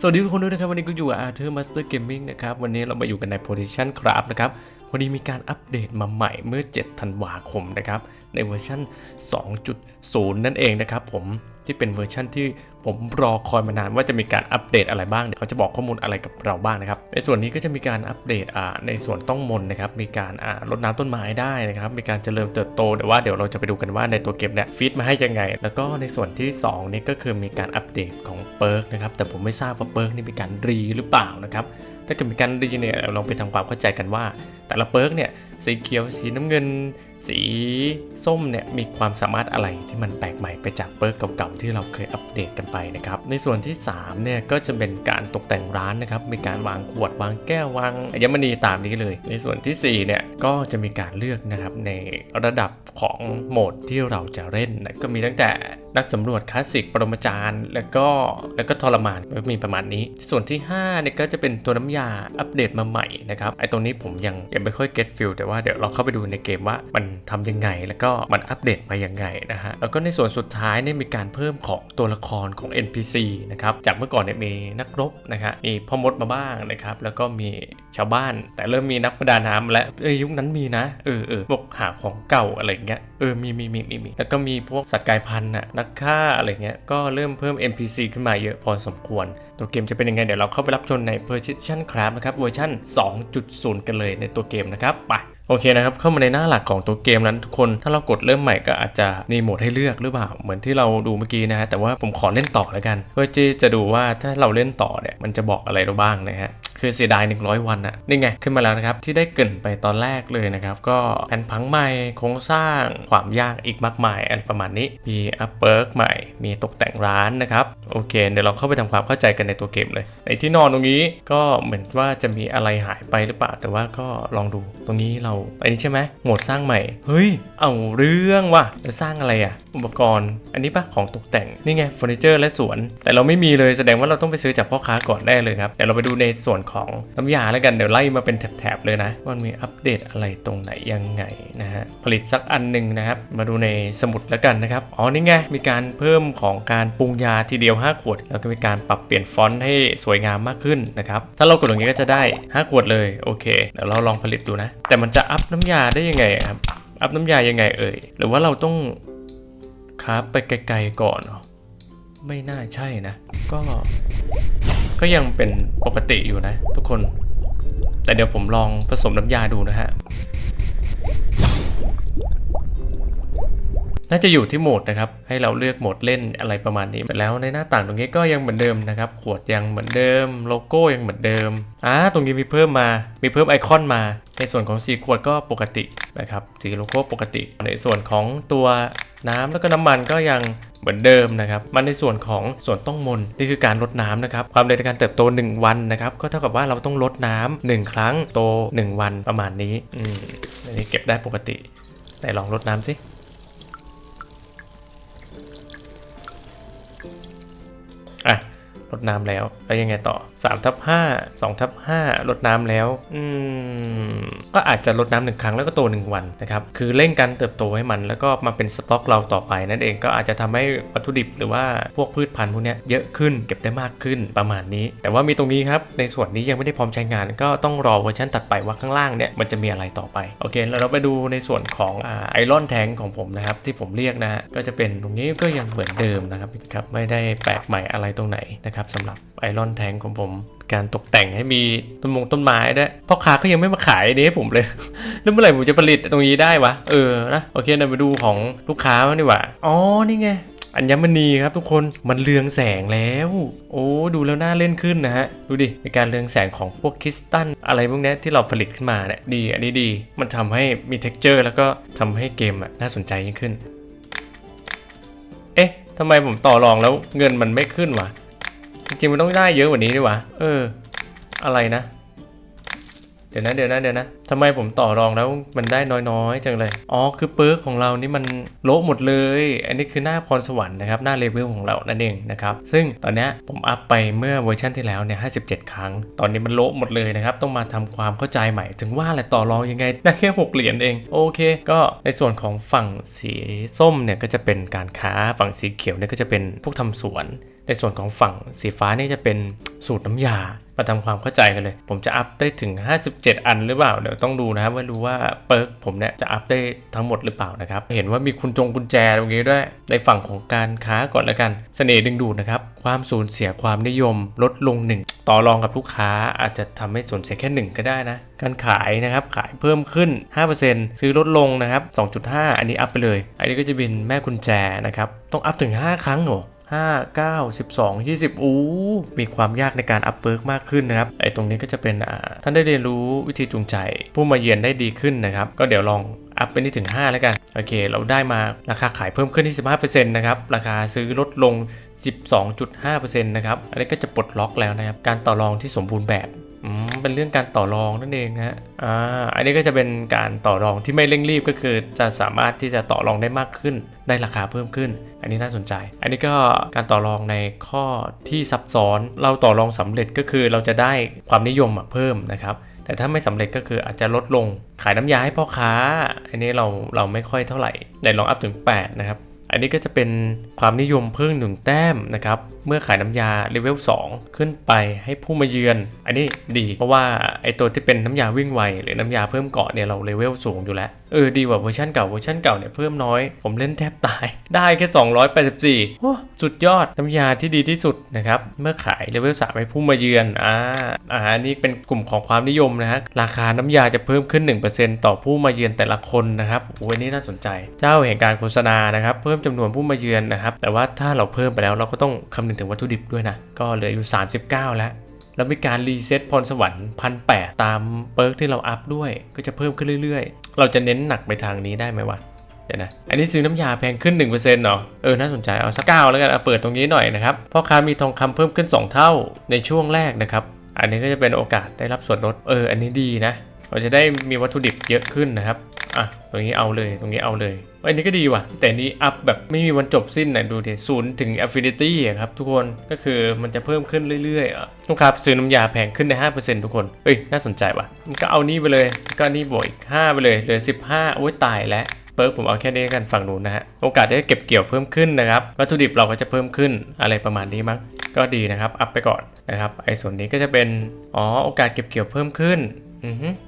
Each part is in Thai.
สวัสดีทุกคนด้วยนะครับวันนี้ก็อยู่กับ Arthur Master Gaming นะครับวันนี้เรามาอยู่กันใน Position Craft นะครับวันนี้มีการอัปเดตมาใหม่เมื่อ 7 ธันวาคมนะครับในเวอร์ชัน2.0 นั่นเองนะครับผม ที่เป็นเวอร์ชันที่ผมรอคอยมานานว่าจะมีการอัปเดตอะไรบ้างเดี๋ยวเขาจะบอกข้อมูลอะไรกับเราบ้างนะครับ ในส่วนนี้ก็จะมีการอัปเดตอ่าในส่วนต้องมนนะครับ มีการอ่ารดน้ำต้นไม้ได้นะครับ มีการเจริญเติบโตแต่ว่าเดี๋ยวเราจะไปดูกันว่าในตัวเกมเนี่ยฟีดมาให้ยังไง แล้วก็ในส่วนที่สองนี่ก็คือมีการอัปเดตของเปิร์กนะครับ แต่ผมไม่ทราบว่าเปิร์กนี่มีการรีหรือเปล่านะครับ ถ้าเกิดมีการดีเนี่ยเราลองไปทำความเข้าใจกันว่า แต่ละเปิร์กเนี่ยสีเขียวสีน้ำเงิน สีส้มเนี่ยมีความสามารถอะไรที่มันแปลกใหม่ไปจากเปิร์กเก่าๆที่เราเคยอัปเดตกันไปนะครับ ในส่วนที่3เนี่ยก็จะเป็นการตกแต่งร้านนะครับมีการวางขวดวางแก้ววางอัญมณีตามนี้เลย ในส่วนที่4เนี่ยก็จะมีการเลือกนะครับในระดับของโหมดที่เราจะเล่นนะก็มีตั้งแต่นักสำรวจคลาสสิกปรมาจารย์ แล้วก็แล้วก็ทรมานก็มีประมาณนี้ ส่วนที่5เนี่ยก็จะเป็นตัวน้ำยาอัปเดตมาใหม่นะครับไอ้ตรงนี้ผมยังยังไม่ค่อยเก็ตฟิลแต่ว่าเดี๋ยวเราเข้าไปดูในเกมว่ามันทำยังไง แล้วก็มันอัปเดตมายังไงนะฮะแล้วก็ในส่วนสุดท้ายเนี่ยมีการเพิ่มของตัวละครของ NPC นะครับจากเมื่อก่อนเนี่ยมีนักรบนะครับมีพ่อมดมาบ้างนะครับแล้วก็มีชาวบ้าน แต่เริ่มมีนักประดาน้ำและเอ้ยยุคนั้นมีนะเออเออพวกหาของเก่าอะไรเงี้ยเออมีมีมีมีมีแล้วก็มีพวกสัตว์กายพันธุ์น่ะนักฆ่าอะไรเงี้ยก็เริ่มเพิ่ม NPC ขึ้นมาเยอะพอสมควร ตัวเกมจะเป็นยังไงเดี๋ยวเราเข้าไปรับชมใน Precision Craft นะครับเวอร์ชัน2.0 กันเลยในตัวเกมนะครับไป โอเคนะครับ เข้ามาในหน้าหลักของตัวเกมนั้นทุกคน ถ้าเรากดเริ่มใหม่ก็อาจจะมีโหมดให้เลือกหรือเปล่า เหมือนที่เราดูเมื่อกี้นะฮะ แต่ว่าผมขอเล่นต่อแล้วกัน เพื่อที่จะดูว่าถ้าเราเล่นต่อเนี่ย มันจะบอกอะไรเราบ้างนะฮะ คือเสียดาย 100 วันอะนี่ไงขึ้นมาแล้วนะครับ ที่ได้เกินไปตอนแรกเลยนะครับ ก็แผนผังใหม่โครงสร้างความยากอีกมากมายอะไรประมาณนี้มีอัปเปิร์กใหม่ มีตกแต่งร้านนะครับ โอเค เดี๋ยวเราเข้าไปทำความเข้าใจกันในตัวเกมเลย ในที่นอนตรงนี้ก็เหมือนว่าจะมีอะไรหายไปหรือเปล่า แต่ว่าก็ลองดูตรงนี้เราอันนี้ใช่ไหมโหมดสร้างใหม่เฮ้ยเอาเรื่องว่ะจะสร้างอะไรอะอุปกรณ์อันนี้ปะของตกแต่งนี่ไงเฟอร์นิเจอร์และสวน แต่เราไม่มีเลยแสดงว่าเราต้องไปซื้อจากพ่อค้าก่อนได้เลยครับเดี๋ยวเราไปดูในส่วนของน้ำยาแล้วกันเดี๋ยวไล่มาเป็นแถบๆเลยนะว่ามีอัปเดตอะไรตรงไหนยังไงนะฮะผลิตสักอันหนึ่งนะครับมาดูในสมุดแล้วกันนะครับอ๋อนี่ไงมีการเพิ่มของการปรุงยาทีเดียว 5 ขวด แล้วก็มีการปรับเปลี่ยนฟอนต์ให้สวยงามมากขึ้นนะครับถ้าเรากดตรงนี้ก็จะได้ 5 ขวดเลยโอเคเดี๋ยวเราลองผลิตดูนะ แต่มันจะอัพน้ำยาได้ยังไงครับอัพน้ำยายังไงเอ่ยหรือว่าเราต้องคราไปไกลๆก่อนเหรอไม่น่าใช่นะ ก็ ก็ยังเป็นปกติอยู่นะ ทุกคน แต่เดี๋ยวผมลองผสมน้ำยาดูนะฮะ น่าจะอยู่ที่โหมดนะครับ ให้เราเลือกโหมดเล่นอะไรประมาณนี้แล้วในหน้าต่างตรงนี้ก็ยังเหมือนเดิมนะครับ ขวดยังเหมือนเดิม โลโก้ยังเหมือนเดิมอ่าตรงนี้มีเพิ่มมา มีเพิ่มไอคอนมา ในส่วนของสีขวดก็ปกตินะครับ สีโลโก้ปกติ ในส่วนของตัวน้ำแล้วก็น้ำมันก็ยัง เหมือนเดิมนะครับ มันในส่วนของส่วนต้องมนนี่คือการลดน้ำนะครับ ความเร็วในการเติบโต 1 วันนะครับ ก็เท่ากับว่าเราต้องลดน้ำ1ครั้งโต 1 วันประมาณนี้อืมอันนี้เก็บได้ปกติไหนลองลดน้ำสิอะ ลดน้ำแล้ว แล้วยังไงต่อ3ทับ5 2ทับ5ลดน้ำแล้ว อืม ก็อาจจะลดน้ำหนึ่งครั้งแล้วก็โตหนึ่งวันนะครับ คือเร่งการเติบโตให้มัน แล้วก็มาเป็นสต็อกเราต่อไปนั่นเอง ก็อาจจะทำให้วัตถุดิบหรือว่าพวกพืชพันธุ์พวกเนี้ยเยอะขึ้น เก็บได้มากขึ้นประมาณนี้ แต่ว่ามีตรงนี้ครับ ในส่วนนี้ยังไม่ได้พร้อมใช้งาน ก็ต้องรอเวอร์ชันตัดไปว่าข้างล่างเนี่ยมันจะมีอะไรต่อไป โอเค แล้วเราไปดูในส่วนของไอรอนแทงของผมนะครับที่ผมเรียกนะฮะก็จะเป็นตรงนี้ก็ยังเหมือนเดิมนะครับครับไม่ได้แปลกใหม่อะไรตรงไหนนะครับสำหรับไอรอนแทงของผมการตกแต่งให้มีต้นมงต้นไม้ด้วยพ่อค้าก็ยังไม่มาขายอันนี้ให้ผมเลย แล้วเมื่อไหร่ผมจะผลิตตรงนี้ได้วะ เออนะโอเคเดี๋ยวมาดูของลูกค้าบ้างดีกว่าอ๋อนี่ไงอัญมณีครับทุกคนมันเรืองแสงแล้ว โอ้ดูแล้วน่าเล่นขึ้นนะฮะ ดูดิมีการเรืองแสงของพวกคริสตัลอะไรพวกนี้ที่เราผลิตขึ้นมาเนี่ยดีอันนี้ดีมันทำให้มี t e x t อร์แล้วก็ทำให้เกมอะน่าสนใจยิ่งขึ้น เอ๊ะทำไมผมต่อรองแล้วเงินมันไม่ขึ้นวะ จริงมันต้องได้เยอะกว่านี้ดีวยวะเออ อะไรนะ เดี๋ยวนะเดี๋ยวนะเดี๋ยวนะทำไมผมต่อรองแล้วมันได้น้อยๆจังเลย อ๋อคือเปิร์กของเรานี่มันโละหมดเลย อันนี้คือหน้าพรสวรรค์นะครับหน้าเลเวลของเรานั่นเองนะครับ ซึ่งตอนนี้ผมอัพไปเมื่อเวอร์ชันที่แล้วเนี่ย57 ครั้ง ตอนนี้มันโละหมดเลยนะครับ ต้องมาทำความเข้าใจใหม่ ถึงว่าแหละต่อรองยังไงได้แค่ 6 เหรียญเอง โอเค ก็ในส่วนของฝั่งสีส้มเนี่ยก็จะเป็นการค้า ฝั่งสีเขียวเนี่ยก็จะเป็นพวกทำสวน ในส่วนของฝั่งสีฟ้านี่จะเป็นสูตรน้ำยามาทำความเข้าใจกันเลย ผมจะอัพได้ถึง 57 อันหรือเปล่า เดี๋ยวต้องดูนะครับว่ารู้ว่าเปิร์กผมเนี่ยจะอัพได้ทั้งหมดหรือเปล่านะครับ เห็นว่ามีคุณจงกุญแจตรงนี้ด้วย ในฝั่งของการค้าก่อนแล้วกัน เสน่ห์ดึงดูดนะครับ ความสูญเสียความนิยมลดลง 1 ต่อรองกับลูกค้าอาจจะทำให้สูญเสียแค่ 1 ก็ได้นะ การขายนะครับ ขายเพิ่มขึ้น 5%ซื้อลดลงนะครับ 2.5 อันนี้อัพไปเลย อันนี้ก็จะเป็นแม่กุญแจนะครับ ต้องอัพถึง 5 ครั้งหนู 5 9 12 20อู้มีความยากในการอัพเบิร์กมากขึ้นนะครับไอ้ตรงนี้ก็จะเป็นอ่าท่านได้เรียนรู้วิธีจูงใจ ผู้มาเยือนได้ดีขึ้นนะครับ ก็เดี๋ยวลองอัพไปนี่ถึง 5 แล้วกัน โอเค เราได้มาราคาขายเพิ่มขึ้นที่ 15%นะครับ ราคาซื้อลดลง 12.5%นะครับ อันนี้ก็จะปลดล็อกแล้วนะครับ การต่อรองที่สมบูรณ์แบบ เป็นเรื่องการต่อรองนั่นเองนะฮะอ่าอันนี้ก็จะเป็นการต่อรองที่ไม่เร่งรีบก็คือ จะสามารถที่จะต่อรองได้มากขึ้น ได้ราคาเพิ่มขึ้น อันนี้น่าสนใจ อันนี้ก็การต่อรองในข้อที่ซับซ้อน เราต่อรองสำเร็จก็คือเราจะได้ความนิยมเพิ่มนะครับแต่ถ้าไม่สำเร็จก็คืออาจจะลดลงขายน้ำยาให้พ่อค้า อันนี้เราเราไม่ค่อยเท่าไหร่ในลองอัพถึง 8 นะครับ อันนี้ก็จะเป็นความนิยมเพิ่มหนึ่งแต้มนะครับ เมื่อขายน้ำยาเลเวล2ขึ้นไปให้ผู้มาเยือน อันนี้ดี เพราะว่าไอตัวที่เป็นน้ำยาวิ่งไวหรือน้ำยาเพิ่มเกาะเนี่ยเราเลเวลสูงอยู่แล้วเออดีกว่าเวอร์ชันเก่าเวอร์ชันเก่าเนี่ยเพิ่มน้อย ผมเล่นแทบตาย ได้แค่ 284โอ้สุดยอดน้ำยาที่ดีที่สุดนะครับเมื่อขายเลเวล3ให้ผู้มาเยือนอ่าอ่านนี้เป็นกลุ่มของความนิยมนะฮะราคาน้ำยาจะเพิ่มขึ้น 1%ต่อผู้มาเยือนแต่ละคนนะครับโอ้ยนี่น่าสนใจ เจ้าแห่งการโฆษณานะครับเพิ่มจำนวนผู้มาเยือนนะครับแต่ว่าถ้าเราเพิ่มไปแล้วเราก็ต้องคำนึงถึงวัตถุดิบด้วยนะ ก็เหลืออยู่ 39 แล้ว แล้วมีการรีเซ็ตพรสวรรค์พันแตามเปิร์กที่เราอัพด้วย ก็จะเพิ่มขึ้นเรื่อยๆ เราจะเน้นหนักไปทางนี้ได้ไหมวะเดี๋ยวนะ อันนี้ซื้อน้ำยาแพงขึ้น 1%เนาะเออ น่าสนใจ เอาสักเก้าแล้วกันเอาเปิดตรงนี้หน่อยนะครับ พ่อค้ามีทองคำเพิ่มขึ้น 2 เท่าในช่วงแรกนะครับ อันนี้ก็จะเป็นโอกาสได้รับส่วนลด เออ อันนี้ดีนะ เราจะได้มีวัตถุดิบเยอะขึ้นนะครับ อะตรงนี้เอาเลยตรงนี้เอาเลยเอ้ยอันนี้ก็ดีว่ะ แต่นี้อัพแบบไม่มีวันจบสิ้นนะดูดิศูนย์ถึง Affinity อะครับทุกคนก็คือมันจะเพิ่มขึ้นเรื่อยๆอะลูกค้าซื้อน้ำยาแพงขึ้นได้5%ทุกคน เอ้ย น่าสนใจว่ะ ก็เอานี่ไปเลย ก็นี่บวกอีก 5 ไปเลยเหลือ 15 โอ้ยตายแล้วเปิร์กผมเอาแค่นี้กันฝั่งนู้นนะฮะ โอกาสได้เก็บเกี่ยวเพิ่มขึ้นนะครับ วัตถุดิบเราก็จะเพิ่มขึ้นอะไรประมาณนี้มั้งก็ดีนะครับ อัพไปก่อนนะครับ ไอ้ส่วนนี้ก็จะเป็น อ๋อ โอกาสเก็บเกี่ยวเพิ่มขึ้น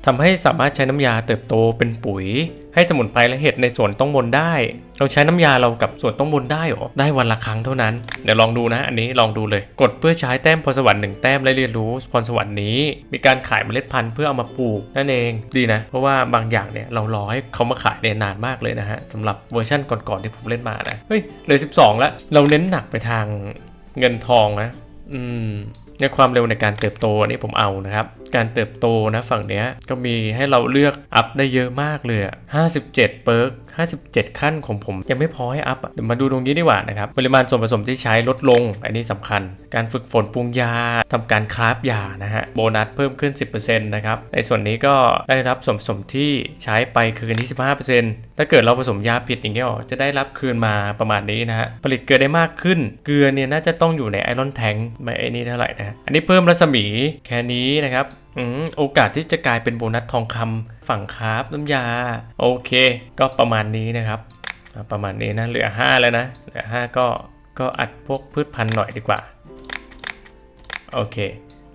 ทำให้สามารถใช้น้ำยาเติบโตเป็นปุ๋ย ให้สมุนไพรและเห็ดในสวนต้องมนได้ เราใช้น้ำยาเรากับสวนต้องมนได้หรอ ได้วันละครั้งเท่านั้น เดี๋ยวลองดูนะ อันนี้ลองดูเลย กดเพื่อใช้แต้มพรสวรรค์หนึ่งแต้มและเรียนรู้พรสวรรค์นี้ มีการขายเมล็ดพันธุ์เพื่อเอามาปลูกนั่นเองดีนะ เพราะว่าบางอย่างเนี่ยเรารอให้เขามาขายเนี่ยนานมากเลยนะฮะสำหรับเวอร์ชั่นก่อนๆที่ผมเล่นมานะเฮ้ยเลือ12แล้วเราเน้นหนักไปทางเงินทองนะอืม ในความเร็วในการเติบโตอันนี้ผมเอานะครับ การเติบโตนะฝั่งเนี้ยก็มีให้เราเลือกอัพได้เยอะมากเลย 57เปิร์ก 57 ขั้นของผมยังไม่พอให้อัพเดี๋ยวมาดูตรงนี้ดีกว่านะครับปริมาณส่วนผสมที่ใช้ลดลง อันนี้สำคัญ การฝึกฝนปรุงยาทำการคราฟยานะฮะโบนัสเพิ่มขึ้น 10%นะครับในส่วนนี้ก็ได้รับส่วนผสมที่ใช้ไปคืนที่15%ถ้าเกิดเราผสมยาผิดอย่างเงี้ยอ๋อจะได้รับคืนมาประมาณนี้นะฮะผลิตเกลือได้มากขึ้น เกลือเนี่ยน่าจะต้องอยู่ในไอรอนแทงไม่ไอ้นี่เท่าไหร่นะอันนี้เพิ่มรัศมีแค่นี้นะครับโอกาสที่จะกลายเป็นโบนัสทองคำฝั่งคราฟน้ำยา โอเค ก็ประมาณนี้นะครับ ประมาณนี้นะ เหลือ 5 แล้วนะ เหลือ 5 ก็ก็อัดพวกพืชพันธุ์หน่อยดีกว่า โอเค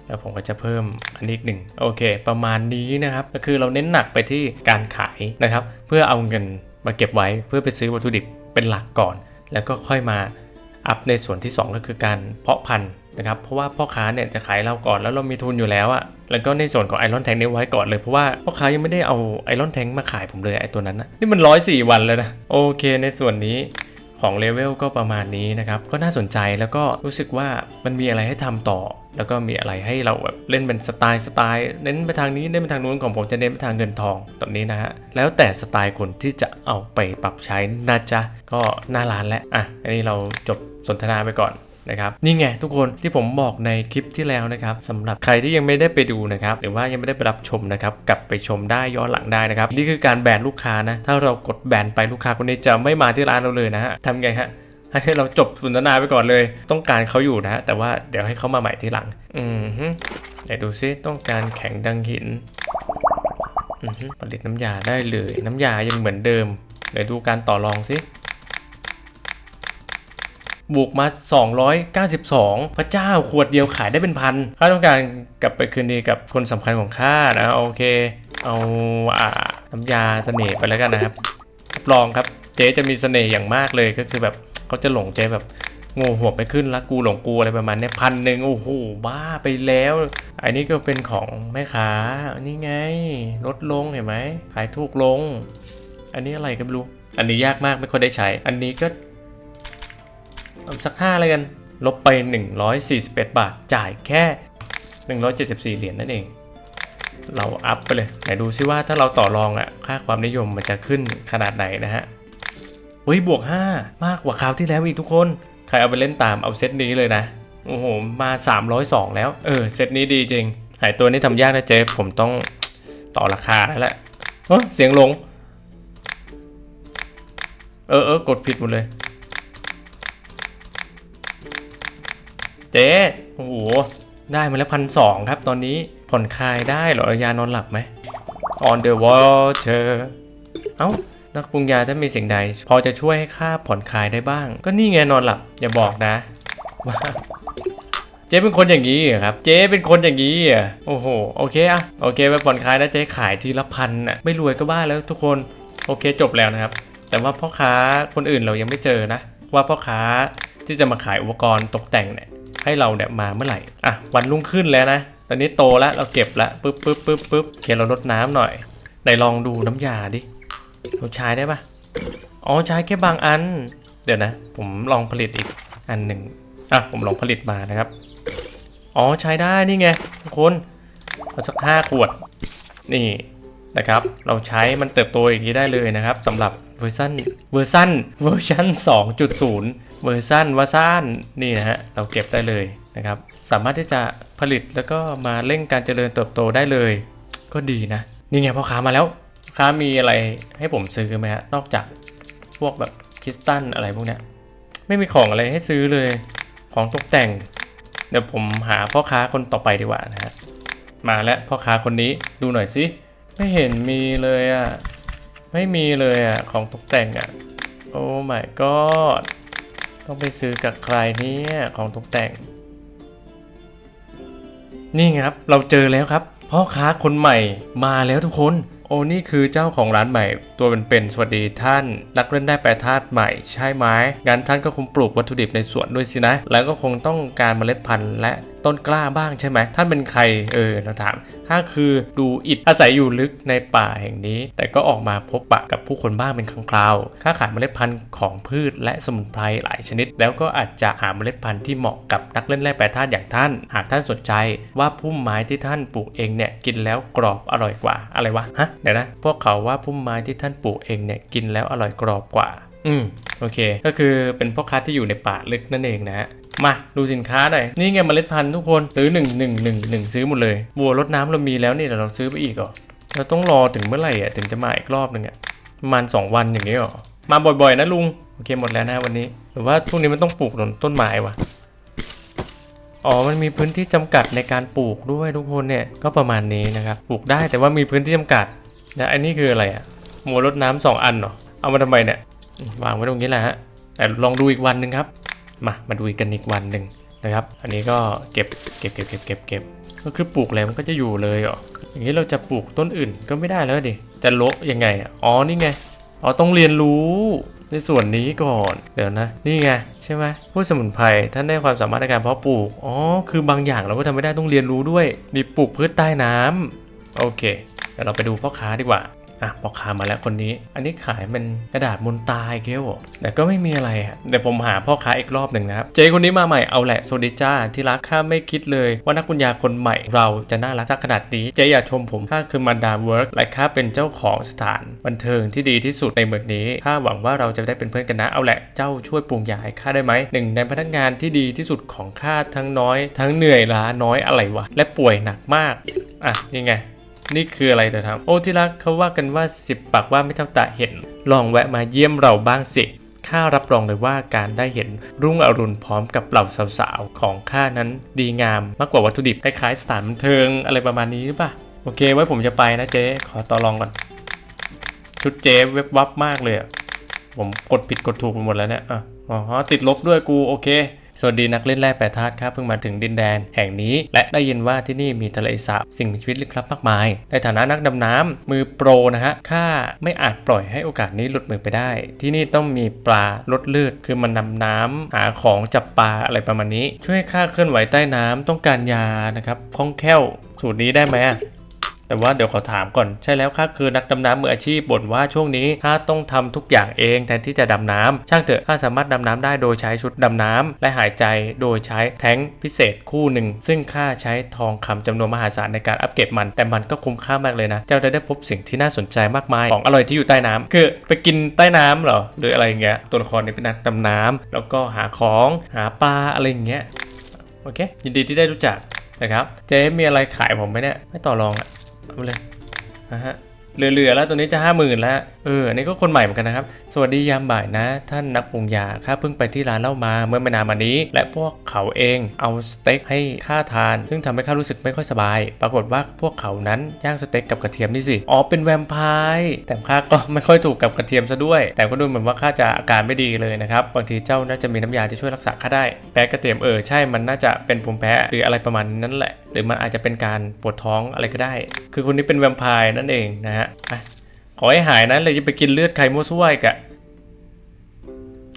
แล้วผมก็จะเพิ่มอันนี้อีกหนึ่งโอเค ประมาณนี้นะครับ ก็คือเราเน้นหนักไปที่การขายนะครับ เพื่อเอาเงินมาเก็บไว้เพื่อไปซื้อวัตถุดิบเป็นหลักก่อน แล้วก็ค่อยมา อัพในส่วนที่ 2 ก็คือการเพาะพันธุ์นะครับเพราะว่าพ่อค้าเนี่ยจะขายเราก่อนแล้วเรามีทุนอยู่แล้วอะแล้วก็ในส่วนของไอรอนแทงนี้ไว้ก่อนเลยเพราะว่าพ่อค้ายังไม่ได้เอาไอรอนแทงมาขายผมเลยไอตัวนั้นนะนี่มันร้อยสี่วันแล้วนะโอเค ในส่วนนี้ของเลเวลก็ประมาณนี้นะครับก็น่าสนใจแล้วก็รู้สึกว่ามันมีอะไรให้ทำต่อ แล้วก็มีอะไรให้เราแบบเล่นเป็นสไตล์สไตล์เน้นไปทางนี้เน้นไปทางนู้นของผมจะเน้นไปทางเงินทองแบบนี้นะฮะแล้วแต่สไตล์คนที่จะเอาไปปรับใช้นะจ๊ะก็หน้าร้านแล้วอะอันนี้เราจบ สนทนาไปก่อนนะครับนี่ไงทุกคนที่ผมบอกในคลิปที่แล้วนะครับสำหรับใครที่ยังไม่ได้ไปดูนะครับหรือว่ายังไม่ได้ไปรับชมนะครับกลับไปชมได้ย้อนหลังได้นะครับนี่คือการแบนลูกค้านะถ้าเรากดแบนไปลูกค้าคนนี้จะไม่มาที่ร้านเราเลยนะฮะทำไงฮะให้เราจบสนทนาไปก่อนเลย ต้องการเขาอยู่นะฮะแต่ว่าเดี๋ยวให้เขามาใหม่ทีหลัง อืมฮึไหนดูซิต้องการแข็งดังหินอือฮึผลิตน้ำยาได้เลย น้ำยายังเหมือนเดิมเดี๋ยวดูการต่อรองซิ บวกมา 292 พระเจ้าขวดเดียวขายได้เป็นพันข้าต้องการกลับไปคืนดีกับคนสำคัญของข้านะโอเค เอาอ่าน้ำยาเสน่ห์ไปแล้วกันนะครับรับรองครับเจ๊จะมีเสน่ห์อย่างมากเลยก็คือแบบเขาจะหลงเจ๊แบบโง่หัวไปขึ้นรักกูหลงกูอะไรประมาณนี้พันหนึ่งโอ้โหบ้าไปแล้ว อันนี้ก็เป็นของแม่ค้านี่ไงลดลงเห็นไหมขายถูกลง อันนี้อะไรก็ไม่รู้ อันนี้ยากมากไม่ค่อยได้ใช้ อันนี้ก็ เอาสักห้าเลยกัน ลบไป 141 บาท จ่ายแค่ 174 เหรียญนั่นเอง เราอัพไปเลย ไหนดูซิว่าถ้าเราต่อรองอะค่าความนิยมมันจะขึ้นขนาดไหนนะฮะ เฮ้ย บวก 5 มากกว่าคราวที่แล้วอีกทุกคน ใครเอาไปเล่นตามเอาเซตนี้เลยนะ โอ้โห มา 302 แล้ว เออ เซตนี้ดีจริง หายตัวนี้ทำยากนะเจ๊ผมต้องต่อราคาแล้วแหละเฮ้ยเสียงหลง เออเออกดผิดหมดเลย เจ๊โอ้โหได้มาแล้วพันสองครับตอนนี้ผ่อนคลายได้เหรอยานอนหลับไหม On the water เอ้านักปรุงยาถ้ามีสิ่งใด พอจะช่วยให้ข้าผ่อนคลายได้บ้าง ก็นี่ไงนอนหลับ อย่าบอกนะว่าเจ๊เป็นคนอย่างนี้ครับ เจ๊เป็นคนอย่างนี้เหรอโอ้โหโอเคอะโอเคไปผ่อนคลายนะเจ๊ขายทีละพันอะไม่รวยก็บ้าแล้วทุกคนโอเคจบแล้วนะครับ แต่ว่าพ่อค้าคนอื่นเรายังไม่เจอนะ ว่าพ่อค้าที่จะมาขายอุปกรณ์ตกแต่งเนี่ย ให้เราเนี่ยมาเมื่อไหร่ อะ วันรุ่งขึ้นแล้วนะ ตอนนี้โตแล้วเราเก็บแล้วปึ๊บปึ๊บปึ๊บปึ๊บโอเคเราลดน้ำหน่อยไหนลองดูน้ำยาดิเราใช้ได้ปะอ๋อใช้แค่บางอัน เดี๋ยวนะ ผมลองผลิตอีกอันหนึ่งอะผมลองผลิตมานะครับ อ๋อใช้ได้นี่ไงทุกคนเอาสักห้าขวด นี่นะครับ เราใช้มันเติบโตอีกทีได้เลยนะครับสำหรับเวอร์ชันเวอร์ชันเวอร์ชัน2.0 เวอร์ชันวาซ่านนี่นะฮะเราเก็บได้เลยนะครับ สามารถที่จะผลิตแล้วก็มาเร่งการเจริญเติบโตได้เลย ก็ดีนะ นี่ไงพ่อค้ามาแล้วพ่อค้ามีอะไรให้ผมซื้อไหมฮะนอกจากพวกแบบคริสตัลอะไรพวกเนี้ยไม่มีของอะไรให้ซื้อเลยของตกแต่ง เดี๋ยวผมหาพ่อค้าคนต่อไปดีกว่านะฮะมาแล้วพ่อค้าคนนี้ดูหน่อยสิไม่เห็นมีเลยอะไม่มีเลยอะของตกแต่งอะโอ้ my god ต้องไปซื้อกับใครเนี่ยของตกแต่ง นี่ครับ เราเจอแล้วครับพ่อค้าคนใหม่มาแล้วทุกคน โอ้นี่คือเจ้าของร้านใหม่ ตัวเป็นๆสวัสดีท่าน นักเล่นได้แปรธาตุใหม่ใช่ไหมงั้นท่านก็คงปลูกวัตถุดิบในสวนด้วยสินะ แล้วก็คงต้องการเมล็ดพันธุ์และ ต้นกล้าบ้างใช่ไหมท่านเป็นใครเออเราถามข้าคือดูอิดอาศัยอยู่ลึกในป่าแห่งนี้ แต่ก็ออกมาพบปะกับผู้คนบ้างเป็นครั้งคราวข้าขายเมล็ดพันธุ์ของพืชและสมุนไพรหลายชนิด แล้วก็อาจจะหาเมล็ดพันธุ์ที่เหมาะกับนักเล่นแร่แปรธาตุอย่างท่าน หากท่านสนใจว่าพุ่มไม้ที่ท่านปลูกเองเนี่ยกินแล้วกรอบอร่อยกว่าอะไรวะฮะเดี๋ยวนะพวกเขาว่าพุ่มไม้ที่ท่านปลูกเองเนี่ยกินแล้วอร่อยกรอบกว่า อืมโอเค ก็คือเป็นพ่อค้าที่อยู่ในป่าลึกนั่นเองนะฮะ มาดูสินค้าหน่อยนี่ไงเมล็ดพันธุ์ทุกคนซื้อ 1 1 1 1 ซื้อหมดเลยบัวรดน้ำเรามีแล้วนี่แต่เราซื้อไปอีกเหรอเราต้องรอถึงเมื่อไหร่อะถึงจะมาอีกรอบหนึ่งอะประมาณ2วันอย่างนี้เหรอมาบ่อยๆนะลุงโอเคหมดแล้วนะวันนี้หรือว่าพวกนี้มันต้องปลูกต้นไม้วะอ๋อ มันมีพื้นที่จำกัดในการปลูกด้วยทุกคนเนี่ย ก็ประมาณนี้นะครับ ปลูกได้แต่ว่ามีพื้นที่จำกัด แล้วอันนี้คืออะไรอะบัวรดน้ำสองอันเหรอ เอามาทำไมเนี่ย วางไว้ตรงนี้แหละฮะ แต่ลองดูอีกวันหนึ่งครับ มามาดูกันอีกวันหนึ่งนะครับ อันนี้ก็เก็บเก็บเก็บเก็บเก็บเก็บก็คือปลูกแล้วมันก็จะอยู่เลยเหรออย่างนี้เราจะปลูกต้นอื่นก็ไม่ได้แล้วดิจะละยังไงอ๋อนี่ไงอ๋อต้องเรียนรู้ในส่วนนี้ก่อนเดี๋ยวนะ นี่ไงใช่ไหมผู้สมุนไพรท่านได้ความสามารถในการเพาะปลูกอ๋อคือบางอย่างเราก็ทำไม่ได้ต้องเรียนรู้ด้วยนี่ปลูกพืชใต้น้ำโอเคเดี๋ยวเราไปดูพ่อค้าดีกว่า อะพ่อค้ามาแล้วคนนี้ อันนี้ขายเป็นกระดาษมนตายเกลแต่ก็ไม่มีอะไรอะเดี๋ยวผมหาพ่อค้าอีกรอบหนึ่งนะครับเจคนนี้มาใหม่เอาแหละสวัสดีจ้าที่รักข้าไม่คิดเลยว่านักปัญญาคนใหม่เราจะน่ารักสักขนาดนี้เจอย่าชมผมข้าคือมันดาเวิร์กและข้าเป็นเจ้าของสถาน บันเทิงที่ดีที่สุดในเมืองนี้ข้าหวังว่าเราจะได้เป็นเพื่อนกันนะเอาแหละเจ้าช่วยปรุงยาให้ข้าได้ไหมหนึ่งในพนักงานที่ดีที่สุดของข้าทั้งน้อย ทั้งเหนื่อยล้าน้อยอะไรวะและป่วยหนักมากอะนี่ไง นี่คืออะไรเธอทำโอ้ที่รักเขาว่ากันว่าสิบปากว่าไม่เท่าตาเห็น ลองแวะมาเยี่ยมเราบ้างสิข้ารับรองเลยว่าการได้เห็นรุ่งอรุณพร้อมกับเหล่าสาวๆ ของข้านั้นดีงามมากกว่าวัตถุดิบคล้ายๆสถานบันเทิงอะไรประมาณนี้หรือเปล่าโอเค ไว้ผมจะไปนะเจ๊ขอต่อรองก่อนชุดเจ๊เว็บวับมากเลยอะผมกดผิดกดถูกไปหมดแล้วเนี่ยอ๋อติดลบด้วยกูโอเค สวัสดีนักเล่นแร่แปรธาตุครับเพิ่งมาถึงดินแดนแห่งนี้ และได้ยินว่าที่นี่มีทะเลสาบสิ่งมีชีวิตลึกลับมากมาย ในฐานะนักดำน้ำมือโปรนะฮะข้าไม่อาจปล่อยให้โอกาสนี้หลุดมือไปได้ ที่นี่ต้องมีปลาลดเลือดคือมันนำน้ำหาของจับปลาอะไรประมาณนี้ ช่วยข้าเคลื่อนไหวใต้น้ำต้องการยานะครับคล่องแคล่วสูตรนี้ได้ไหมอะ แต่ว่าเดี๋ยวขอถามก่อนใช่แล้วข้าคือนักดำน้ำมืออาชีพบ่นว่าช่วงนี้ข้าต้องทำทุกอย่างเองแทนที่จะดำน้ำช่างเถอะข้าสามารถดำน้ำได้โดยใช้ชุดดำน้ำและหายใจโดยใช้แท้งพิเศษคู่หนึ่ง ซึ่งข้าใช้ทองคำจำนวนมหาศาลในการอัปเกรดมัน แต่มันก็คุ้มค่ามากเลยนะ เจ้าจะได้พบสิ่งที่น่าสนใจมากมายของอร่อยที่อยู่ใต้น้ำคือไปกินใต้น้ำเหรอหรืออะไรอย่างเงี้ยตัวละครนี้เป็นนักดำน้ำแล้วก็หาของหาปลาอะไรอย่างเงี้ยโอเคยินดีที่ได้รู้จักนะครับเจ๊มีอะไรขายผมไหมเนี่ยไม่ต่อรองอะ เอาไปเลยนะฮะเหลือๆแล้วตัวนี้จะห้าหมื่นแล้วเอออันนี้ก็คนใหม่เหมือนกันนะครับ สวัสดียามบ่ายนะ ท่านนักปรุงยาข้าเพิ่งไปที่ร้านเล้ามาเมื่อไม่นานมานี้ และพวกเขาเองเอาสเต็กให้ข้าทาน ซึ่งทำให้ข้ารู้สึกไม่ค่อยสบาย ปรากฏว่าพวกเขานั้นย่างสเต็กกับกระเทียมนี่สิอ๋อเป็นแวมไพร์แต่ข้าก็ไม่ค่อยถูกกับกระเทียมซะด้วย แต่ก็ดูเหมือนว่าข้าจะอาการไม่ดีเลยนะครับบางทีเจ้าน่าจะมีน้ำยาที่ช่วยรักษาข้าได้แพ้กระเทียมเออใช่มันน่าจะเป็นภูมิแพ้หรืออะไรประมาณนั้นแหละ หรือมันอาจจะเป็นการปวดท้องอะไรก็ได้ คือคนนี้เป็นแวมไพร์นั่นเองนะฮะขอให้หายนะเลยจะไปกินเลือดใครมั่วซั่วอีกอะ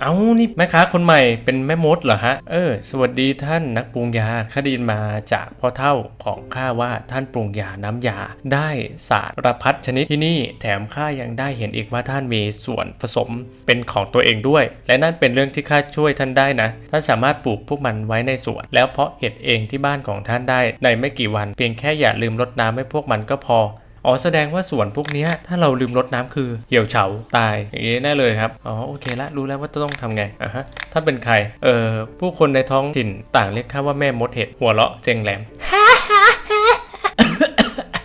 เอานี่แม่ค้าคนใหม่เป็นแม่มดเหรอฮะ เออ สวัสดีท่านนักปรุงยาข้าไดยินมาจากพ่อเท่าของข้าว่าท่านปรุงยาน้ำยา ได้สารพัดชนิดที่นี่แถมข้ายังได้เห็นอีกว่าท่านมีส่วนผสมเป็นของตัวเองด้วย และนั่นเป็นเรื่องที่ข้าช่วยท่านได้นะ ท่านสามารถปลูกพวกมันไว้ในสวน แล้วเพาะเห็ดเองที่บ้านของท่านได้ในไม่กี่วัน เพียงแค่อย่าลืมรดน้ำให้พวกมันก็พอ อ๋อแสดงว่าส่วนพวกนี้ถ้าเราลืมรดน้ำคือเหี่ยวเฉาตายอย่างงี้แน่เลยครับอ๋อโอเคละรู้แล้วว่าต้องทำไงอะฮะถ้าเป็นใครเอ่อผู้คนในท้องถิ่นต่างเรียกข้าว่าแม่มดเห็ดหัวเราะเจงแหลม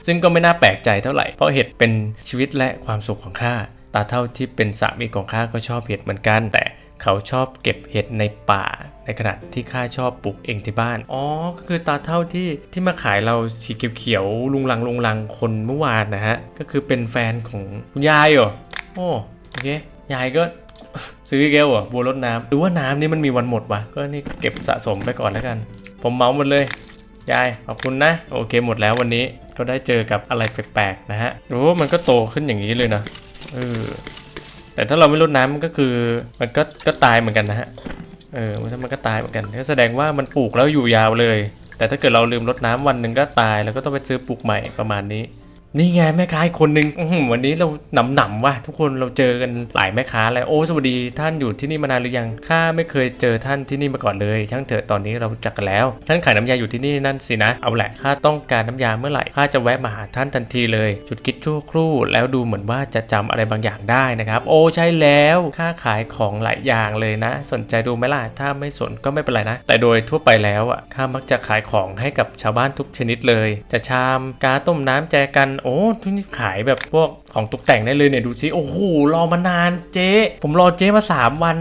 ซึ่งก็ไม่น่าแปลกใจเท่าไหร่ เพราะเห็ดเป็นชีวิตและความสุขของข้า ตาเท่าที่เป็นสามีของข้าก็ชอบเห็ดเหมือนกัน แต่เขาชอบเก็บเห็ดในป่า ในขณะที่ข้าชอบปลูกเองที่บ้าน อ๋อ ก็คือตาเท่าที่ที่มาขายเราสีเขียวๆลุงลังลุงลังคนเมื่อวานนะฮะ ก็คือเป็นแฟนของคุณยายเหรอ โอ้โอเค ยายก็ซื้อแก้วเหรอบัวรดน้ำหรือว่าน้ำนี่มันมีวันหมดวะก็นี่เก็บสะสมไปก่อนแล้วกัน ผมเมาหมดเลย ยายขอบคุณนะ โอเคหมดแล้ววันนี้ก็ได้เจอกับอะไรแปลกๆนะฮะโอ้มันก็โตขึ้นอย่างนี้เลยนะเออแต่ถ้าเราไม่รดน้ำมันก็คือมันก็ก็ตายเหมือนกันนะฮะ เออมันมันก็ตายเหมือนกันก็แสดงว่ามันปลูกแล้วอยู่ยาวเลย แต่ถ้าเกิดเราลืมรดน้ำวันหนึ่งก็ตายแล้วก็ต้องไปซื้อปลูกใหม่ประมาณนี้ นี่ไงแม่ค้าอีกคนนึงอื้อหือวันนี้เราหนำหนำๆว่ะทุกคนเราเจอกันหลายแม่ค้าแล้วโอ้สวัสดีท่านอยู่ที่นี่มานานหรือยังข้าไม่เคยเจอท่านที่นี่มาก่อนเลย ช่างเถอะตอนนี้เรารู้จักกันแล้ว ท่านขายน้ำยาอยู่ที่นี่นั่นสินะ เอาแหละข้าต้องการน้ำยาเมื่อไหร่ข้าจะแวะมาหาท่านทันทีเลยจุดคิดชั่วครู่ แล้วดูเหมือนว่าจะจำอะไรบางอย่างได้นะครับ โอ้ใช่แล้วข้าขายของหลายอย่างเลยนะ สนใจดูไหมล่ะถ้าไม่สนก็ไม่เป็นไรนะ แต่โดยทั่วไปแล้วอะข้ามักจะขายของให้กับชาวบ้านทุกชนิดเลย จะชามกาต้มน้ำแจกันโอ้ทุกนี่ขายแบบพวกของตกแต่งได้เลยเนี่ยดูสิโอ้โหรอมานานเจ๊ผมรอเจ๊มา 3 วัน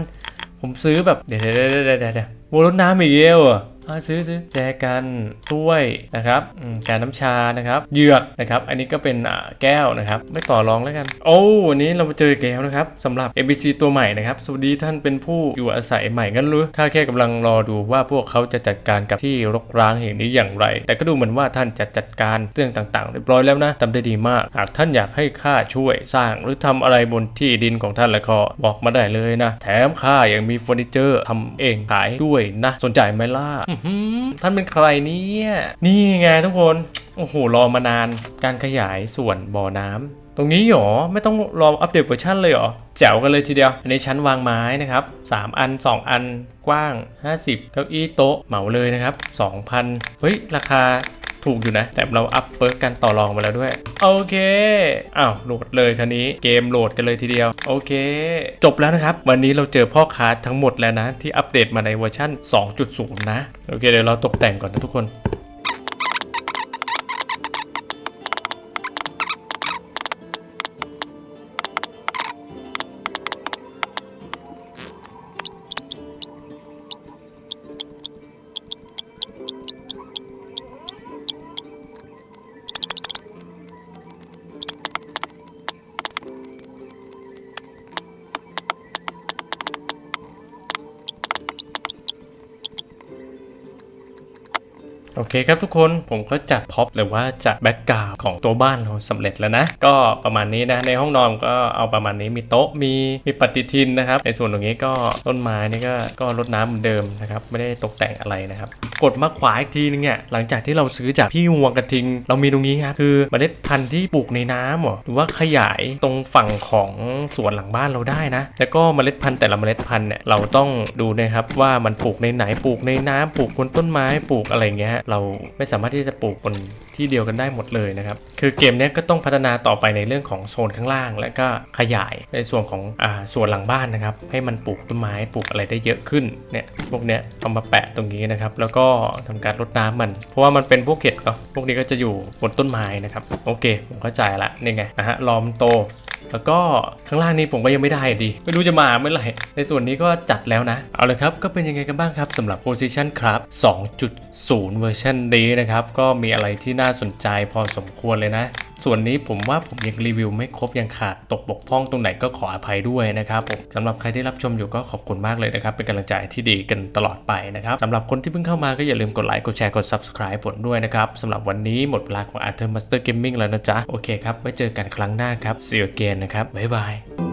ผมซื้อแบบเดี๋ยวเดี๋ยวเดี๋ยวเดี๋ยวเดี๋ยวบัวรดน้ำอีกแล้วเหรอะ ซื้อซื้อแจกันถ้วยนะครับอืมการน้ำชานะครับเหยือกนะครับ อันนี้ก็เป็นแก้วนะครับ ไม่ต่อรองแล้วกัน โอ้วันนี้เรามาเจอแก้วนะครับสำหรับ NPC ตัวใหม่นะครับ สวัสดีท่านเป็นผู้อยู่อาศัยใหม่งั้นหรือข้าแค่กำลังรอดูว่าพวกเขาจะจัดการกับที่รกร้างแห่งนี้อย่างไร แต่ก็ดูเหมือนว่าท่านจะจัดการเรื่องต่างๆเรียบร้อยแล้วนะทำได้ดีมาก หากท่านอยากให้ข้าช่วยสร้างหรือทำอะไรบนที่ดินของท่านล้วก็บอกมาได้เลยนะ แถมข้ายังมีเฟอร์นิเจอร์ทำเองขายด้วยนะ สนใจไหมล่ะท่านเป็นใครเนี่ยนี่ไงทุกคน โอ้โห รอมานาน การขยายส่วนบ่อน้ำตรงนี้หรอ ไม่ต้องรออัปเดตเวอร์ชันเลยเหรอ แจ๋วกันเลยทีเดียว ในชั้นวางไม้นะครับ 3 อัน 2 อัน กว้าง 50 เก้าอี้โต๊ะ เหมาเลยนะครับ 2,000 เฮ้ย ราคา ถูกอยู่นะ แต่เราอัพเปิร์กกันต่อรองมาแล้วด้วย โอเคอ้าวโหลดเลยคันนี้เกมโหลดกันเลยทีเดียว โอเค จบแล้วนะครับ วันนี้เราเจอพ่อค้าทั้งหมดแล้วนะ ที่อัปเดตมาในเวอร์ชัน2.0 นะ โอเคเดี๋ยวเราตกแต่งก่อนนะทุกคน โอเคครับทุกคนผมก็จัดพ็อปหรือว่าจัดแบ็กกราวของตัวบ้านเราสำเร็จแล้วนะ ก็ประมาณนี้นะในห้องนอนก็เอาประมาณนี้มีโต๊ะมีมีปฏิทินนะครับ ในส่วนตรงนี้ก็ต้นไม้นี่ก็ก็รดน้ำเหมือนเดิมนะครับ ไม่ได้ตกแต่งอะไรนะครับ กดมาขวาอีกทีนึงเนี่ยหลังจากที่เราซื้อจากพี่วัวกระทิง เรามีตรงนี้ครับคือเมล็ดพันธุ์ที่ปลูกในน้ำหรอหรือว่าขยายตรงฝั่งของสวนหลังบ้านเราได้นะแล้วก็เมล็ดพันธุ์แต่ละเมล็ดพันธุ์เนี่ยเราต้องดูนะครับว่ามันปลูกในไหนปลูกในน้ำปลูกบนต้นไม้ปลูกอะไรเงี้ยเราไม่สามารถที่จะปลูกบนที่เดียวกันได้หมดเลยนะครับคือเกมนี้ก็ต้องพัฒนาต่อไปในเรื่องของโซนข้างล่าง และก็ขยายในส่วนของอ่าส่วนหลังบ้านนะครับให้มันปลูกต้นไม้ปลูกอะไรได้เยอะขึ้นเนี่ยพวกเนี้ยเอามาแปะตรงนี้นะครับแล้วก็ทำการรดน้ำมัน เพราะว่ามันเป็นพวกเห็ดเนาะพวกนี้ก็จะอยู่บนต้นไม้นะครับโอเค ผมเข้าใจละนี่ไงนะฮะรอมโตแล้วก็ข้างล่างนี้ผมก็ยังไม่ได้ดี ไม่รู้จะมาเมื่อไหร่ ในส่วนนี้ก็จัดแล้วนะ เอาเลยครับ ก็เป็นยังไงกันบ้างครับสำหรับ Position ครับ 2.0 เวอร์ชันนี้นะครับ ก็มีอะไรที่น่าสนใจพอสมควรเลยนะ ส่วนนี้ผมว่าผมยังรีวิวไม่ครบยังขาดตกบกพร่องตรงไหนก็ขออภัยด้วยนะครับผมสำหรับใครที่รับชมอยู่ก็ขอบคุณมากเลยนะครับ เป็นกำลังใจที่ดีกันตลอดไปนะครับสำหรับคนที่เพิ่งเข้ามาก็อย่าลืมกดไลค์กดแชร์กด subscribe ผมด้วยนะครับสำหรับวันนี้หมดเวลาของ a r t e r Master Gaming แล้วนะจ๊ะโอเคครับไว้เจอกันครั้งหน้าครับ see you again นะครับบ๊ายบาย